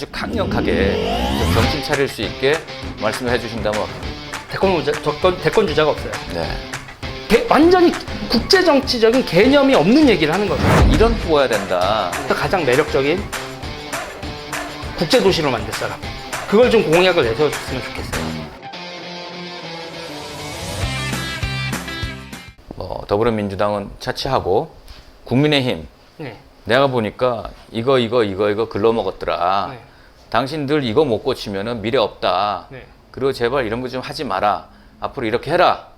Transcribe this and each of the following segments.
아주 강력하게 좀 정신 차릴 수 있게 말씀해 주신다면 대권 주자, 대권, 대권 주자가 없어요. 네. 개- 완전히 국제 정치적인 개념이 없는 얘기를 하는 거죠. 이런 후보야 된다. 가장 매력적인 국제 도시로 만들 사람. 그걸 좀 공약을 내세워줬으면 좋겠어요. 뭐 더불어민주당은 차치하고 국민의힘 네. 내가 보니까 이거 이거 이거 이거 글러 먹었더라. 네. 당신들 이거 못 고치면은 미래 없다. 네. 그리고 제발 이런 거 좀 하지 마라. 앞으로 이렇게 해라.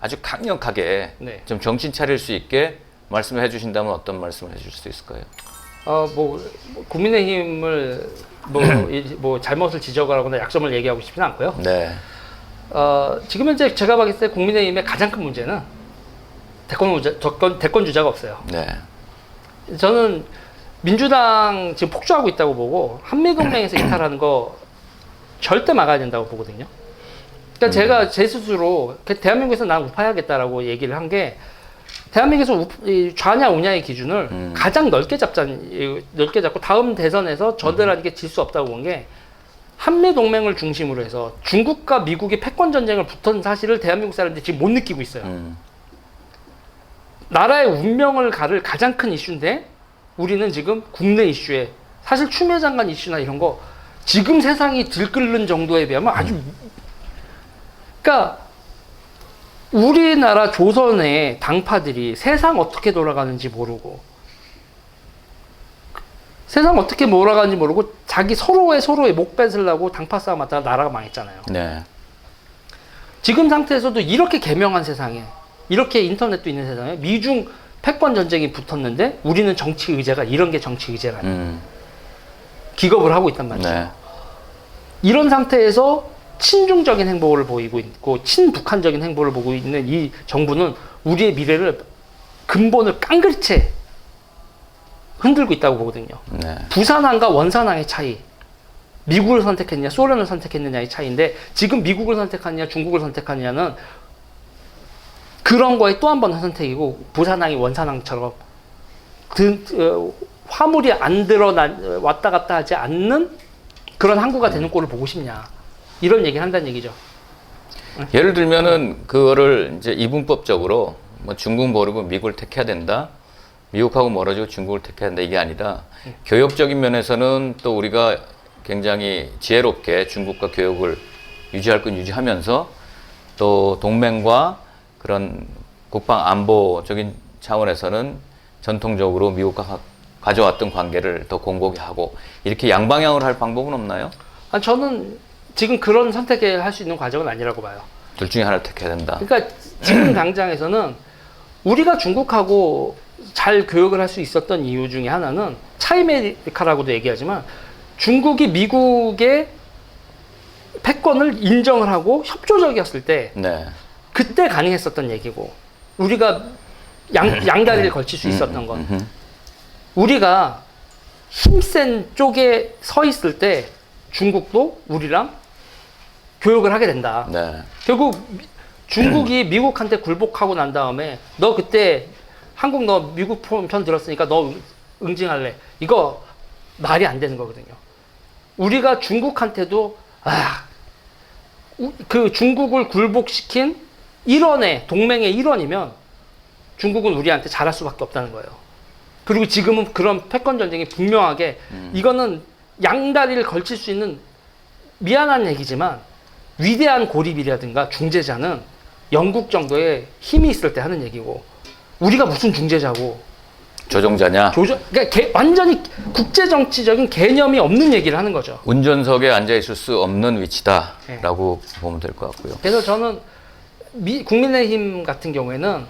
아주 강력하게 네. 좀 정신 차릴 수 있게 말씀해 주신다면 어떤 말씀을 해줄 수 있을까요? 어, 뭐, 국민의힘을 뭐, 이- 뭐 잘못을 지적하거나 약점을 얘기하고 싶지는 않고요. 네. 어, 지금 현재 제가 봤을 때 국민의힘의 가장 큰 문제는 대권 대권, 대권 주자가 없어요. 네. 저는 민주당 지금 폭주하고 있다고 보고 한미동맹에서 이탈하는 거 절대 막아야 된다고 보거든요. 그러니까 제가 제 스스로 그 대한민국에서 난 우파야겠다라고 얘기를 한 게 대한민국에서 우- 이 좌냐 우냐의 기준을 음. 가장 넓게 잡자는 이- 넓게 잡고 다음 대선에서 저들한테 질수 없다고 본 게 한미 동맹을 중심으로 해서 중국과 미국이 패권 전쟁을 붙은 사실을 대한민국 사람들이 지금 못 느끼고 있어요. 음. 나라의 운명을 가를 가장 큰 이슈인데 우리는 지금 국내 이슈에 사실 추미애 장관 이슈나 이런 거 지금 세상이 들끓는 정도에 비하면 아주 그러니까 우리나라 조선의 당파들이 세상 어떻게 돌아가는지 모르고 세상 어떻게 돌아가는지 모르고 자기 서로의 서로의 목 뺏으려고 당파 싸움 하다가 나라가 망했잖아요. 네. 지금 상태에서도 이렇게 개명한 세상에 이렇게 인터넷도 있는 세상에 미중 패권 전쟁이 붙었는데 우리는 정치 의제가 이런 게 정치 의제라는 음. 기겁을 하고 있단 말이죠. 네. 이런 상태에서 친중적인 행보를 보이고 있고 친북한적인 행보를 보고 있는 이 정부는 우리의 미래를 근본을 깡그리채 흔들고 있다고 보거든요. 네. 부산항과 원산항의 차이. 미국을 선택했느냐, 소련을 선택했느냐의 차이인데 지금 미국을 선택하느냐, 중국을 선택하느냐는 그런 거에 또 한 번 선택이고 부산항이 원산항처럼 그, 어, 화물이 안 드러나 왔다 갔다 하지 않는 그런 항구가 되는 꼴을 보고 싶냐 이런 얘기를 한다는 얘기죠. 예를 들면은 그거를 이제 이분법적으로 뭐 중국 모르고 미국을 택해야 된다. 미국하고 멀어지고 중국을 택해야 된다 이게 아니라 교역적인 면에서는 또 우리가 굉장히 지혜롭게 중국과 교역을 유지할 건 유지하면서 또 동맹과 그런 국방 안보적인 차원에서는 전통적으로 미국과 가- 가져왔던 관계를 더 공고히 하고 이렇게 양방향으로 할 방법은 없나요? 아, 저는 지금 그런 선택을 할 수 있는 과정은 아니라고 봐요. 둘 중에 하나를 택해야 된다. 그러니까 지금 당장에서는 우리가 중국하고 잘 교역을 할 수 있었던 이유 중에 하나는 차이메리카라고도 얘기하지만 중국이 미국의 패권을 인정을 하고 협조적이었을 때 네. 그때 가능했었던 얘기고 우리가 양, 양다리를 걸칠 수 있었던 건. 우리가 힘센 쪽에 서 있을 때 중국도 우리랑 교역을 하게 된다. 네. 결국 미- 중국이 미국한테 굴복하고 난 다음에 너 그때 한국 너 미국 편 들었으니까 너 응- 응징할래. 이거 말이 안 되는 거거든요. 우리가 중국한테도 아, 우- 그 중국을 굴복시킨 일원의 동맹의 일원이면 중국은 우리한테 잘할 수밖에 없다는 거예요. 그리고 지금은 그런 패권 전쟁이 분명하게 이거는 양다리를 걸칠 수 있는 미안한 얘기지만 위대한 고립이라든가 중재자는 영국 정도의 힘이 있을 때 하는 얘기고 우리가 무슨 중재자고 조종자냐? 조정 그러니까 개- 완전히 국제 정치적인 개념이 없는 얘기를 하는 거죠. 운전석에 앉아 있을 수 없는 위치다라고 보면 될 것 같고요. 그래서 저는 미, 국민의힘 같은 경우에는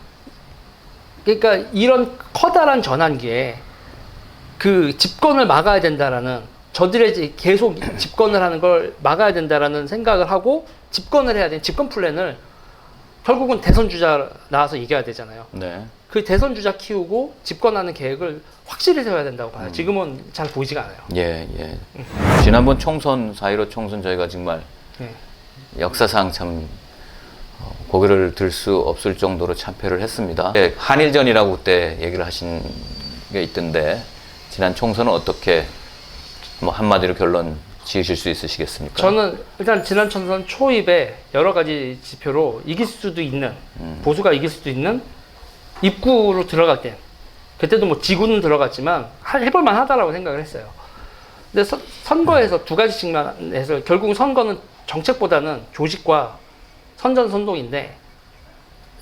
그러니까 이런 커다란 전환기에 그 집권을 막아야 된다라는 저들의 계속 집권을 하는 걸 막아야 된다라는 생각을 하고 집권을 해야 되는 집권 플랜을 결국은 대선 주자 나와서 이겨야 되잖아요. 네. 그 대선 주자 키우고 집권하는 계획을 확실히 세워야 된다고 봐요. 지금은 잘 보이지가 않아요. 예, 예. 지난번 총선, 4.15 총선 저희가 정말 네. 역사상 참 어, 고개를 들 수 없을 정도로 참패를 했습니다. 예, 한일전이라고 그때 얘기를 하신 게 있던데 지난 총선은 어떻게 뭐 한마디로 결론 지으실 수 있으시겠습니까? 저는 일단 지난 총선 초입에 여러 가지 지표로 이길 수도 있는 보수가 이길 수도 있는 입구로 들어갈 때 그때도 뭐 지구는 들어갔지만 할- 해볼 만 하다라고 생각을 했어요. 근데 선- 선거에서 두 가지 측면에서 결국 선거는 정책보다는 조직과 선전선동인데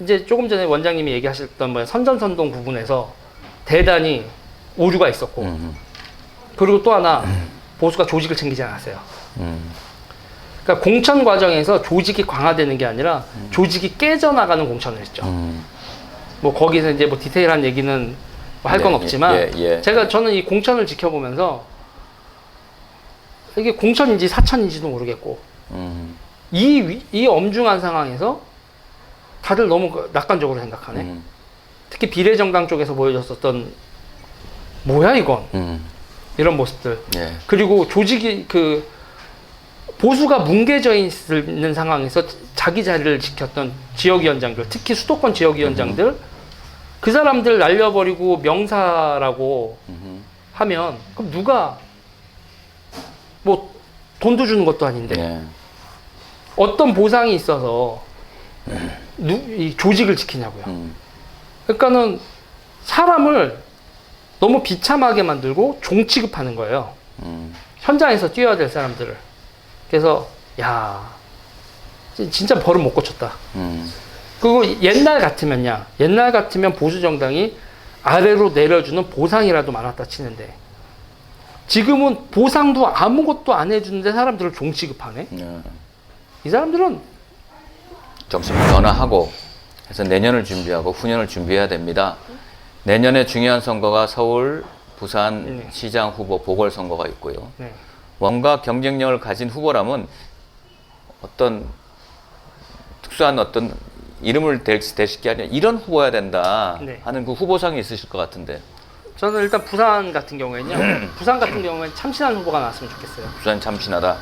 이제 조금 전에 원장님이 얘기하셨던 뭐 선전선동 부분에서 대단히 오류가 있었고 음, 그리고 또 하나 보수가 조직을 챙기지 않았어요. 음, 그러니까 공천 과정에서 조직이 강화되는 게 아니라 조직이 깨져나가는 공천을 했죠. 음. 뭐 거기서 이제 뭐 디테일한 얘기는 뭐 할건 네, 없지만 예, 예. 제가 저는 이 공천을 지켜보면서 이게 공천인지 사천인지도 모르겠고 음, 이, 위- 이 엄중한 상황에서 다들 너무 그 낙관적으로 생각하네. 음, 특히 비례정당 쪽에서 보여줬었던 뭐야 이건? 음, 이런 모습들. 예. 그리고 조직이 그 보수가 뭉개져 있는 상황에서 자기 자리를 지켰던 지역위원장들, 특히 수도권 지역위원장들, 그 사람들 날려버리고 명사라고 음, 하면 그럼 누가 뭐 돈도 주는 것도 아닌데. 예. 어떤 보상이 있어서 누, 이 조직을 지키냐고요. 음, 그러니까는 사람을 너무 비참하게 만들고 종 취급하는 거예요. 음, 현장에서 뛰어야 될 사람들을. 그래서 야 진- 진짜 버릇 못 고쳤다. 음, 그리고 옛날 같으면야 옛날 같으면 보수 정당이 아래로 내려주는 보상이라도 많았다 치는데 지금은 보상도 아무것도 안 해주는데 사람들을 종 취급하네. 예. 이 사람들은 정신 변화하고 해서 내년을 준비하고 후년을 준비해야 됩니다. 내년에 중요한 선거가 서울, 부산 네. 시장 후보 보궐 선거가 있고요. 네. 뭔가 경쟁력을 가진 후보라면 어떤 특수한 어떤 이름을 댈, 대실 게 아니라 이런 후보야 된다 네. 하는 그 후보상이 있으실 것 같은데 저는 일단 부산 같은 경우에는요. 부산 같은 경우에는 참신한 후보가 나왔으면 좋겠어요. 부산 참신하다.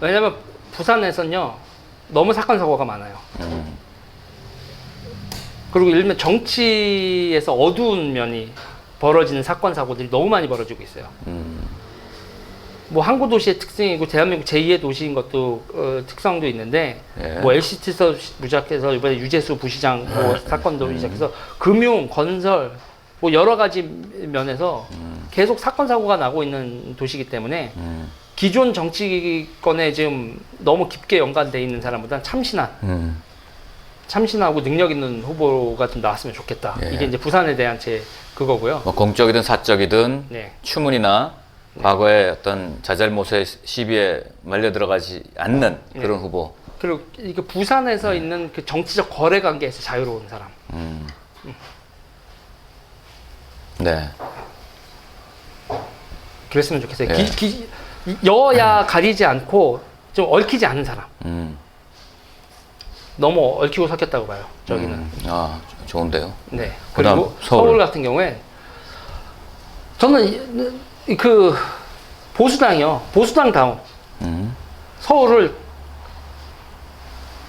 왜냐면 부산에서는요 너무 사건 사고가 많아요. 음, 그리고 일면 정치에서 어두운 면이 벌어지는 사건 사고들이 너무 많이 벌어지고 있어요. 음, 뭐 항구 도시의 특징이고 대한민국 제2의 도시인 것도 어, 특성도 있는데 예. 뭐 LCT에서 무작해서 이번에 유재수 부시장 뭐 사건도 시작해서 금융, 건설 뭐 여러 가지 면에서 계속 사건 사고가 나고 있는 도시이기 때문에 음, 기존 정치권에 지금 너무 깊게 연관돼 있는 사람보다는 참신한 음, 참신하고 능력 있는 후보가 좀 나왔으면 좋겠다. 예. 이게 이제 부산에 대한 제 그거고요. 뭐 공적이든 사적이든 네. 추문이나 과거의 어떤 자잘못의 시비에 말려 들어가지 않는 그런 후보. 그리고 이게 부산에서 있는 그 정치적 거래 관계에서 자유로운 사람. 음. 네. 그랬으면 좋겠어요. 예. 기, 기- 여야 가리지 않고 좀 얽히지 않은 사람. 음. 너무 얽히고 섞였다고 봐요. 저기는. 음. 아, 좋은데요. 네. 그다음 그리고 서울. 서울. 같은 경우에 저는 이- 그 보수당이요. 보수당 다운. 음. 서울을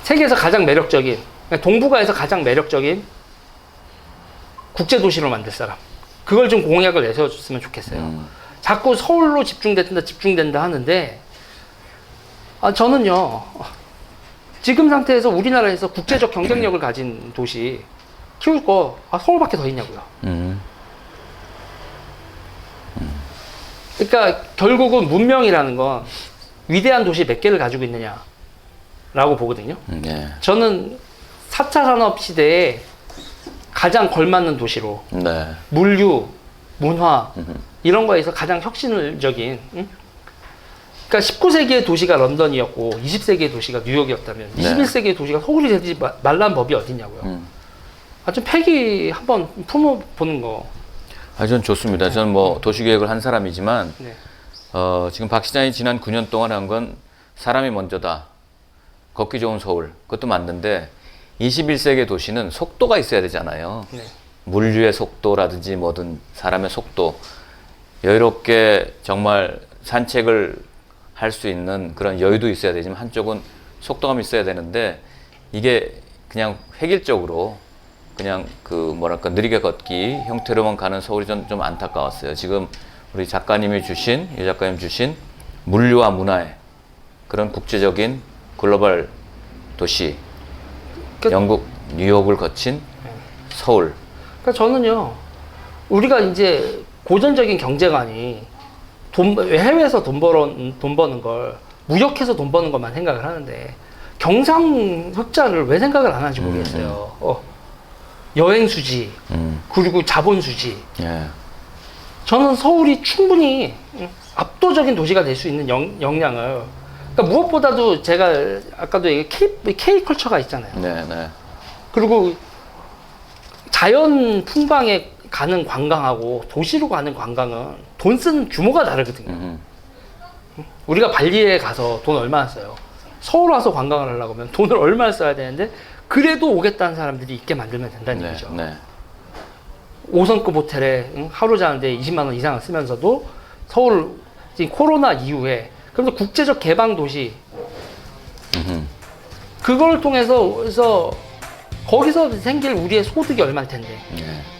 세계에서 가장 매력적인 그러니까 동북아에서 가장 매력적인 국제 도시로 만들 사람. 그걸 좀 공약을 내세워줬으면 좋겠어요. 음. 자꾸 서울로 집중된다 집중된다 하는데 아 저는요 지금 상태에서 우리나라에서 국제적 경쟁력을 가진 도시 키울 거 아, 서울밖에 더 있냐고요. 음. 그러니까 결국은 문명이라는 건 위대한 도시 몇 개를 가지고 있느냐라고 보거든요. 음. 네. 저는 4차 산업 시대에 가장 걸맞는 도시로 네. 물류, 문화 음. 이런 거에서 가장 혁신적인 응? 그러니까 19세기의 도시가 런던이었고 20세기의 도시가 뉴욕이었다면 네. 21세기의 도시가 서울이 되지 마- 말란 법이 어딨냐고요. 음. 아, 좀 패기 한번 품어보는 거. 아, 전 좋습니다. 저는 뭐 도시계획을 한 사람이지만, 네. 어, 지금 박 시장이 지난 9년 동안 한 건 사람이 먼저다. 걷기 좋은 서울. 그것도 맞는데, 21세기 도시는 속도가 있어야 되잖아요. 네. 물류의 속도라든지 뭐든 사람의 속도. 여유롭게 정말 산책을 할 수 있는 그런 여유도 있어야 되지만 한쪽은 속도감이 있어야 되는데 이게 그냥 획일적으로 그냥 그 뭐랄까 느리게 걷기 형태로만 가는 서울이 좀, 좀 안타까웠어요. 지금 우리 작가님이 주신 유 작가님 주신 물류와 문화의 그런 국제적인 글로벌 도시 그- 영국 뉴욕을 거친 서울 그러니까 저는요, 우리가 이제 고전적인 경제관이 돈, 해외에서 돈 벌어, 돈 버는 걸 무역해서 돈 버는 것만 생각을 하는데 경상 흑자를 왜 생각을 안 하는지 모르겠어요. 어, 여행 수지, 음, 그리고 자본 수지. 예. 저는 서울이 충분히 압도적인 도시가 될 수 있는 영, 역량을 그러니까 무엇보다도 제가 아까도 얘기 K, K 컬처가 있잖아요. 네, 네. 그리고 자연 풍광에 가는 관광하고 도시로 가는 관광은 돈 쓰는 규모가 다르거든요. 음, 우리가 발리에 가서 돈 얼마나 써요? 서울 와서 관광을 하려고 하면 돈을 얼마나 써야 되는데 그래도 오겠다는 사람들이 있게 만들면 된다는 네, 얘기죠. 네. 5성급 호텔에 응, 하루 자는데 20만 원 이상을 쓰면서도 서울 지금 코로나 이후에 그래서 국제적 개방 도시 음흠. 그걸 통해서 그래서 거기서 생길 우리의 소득이 얼마일 텐데 네.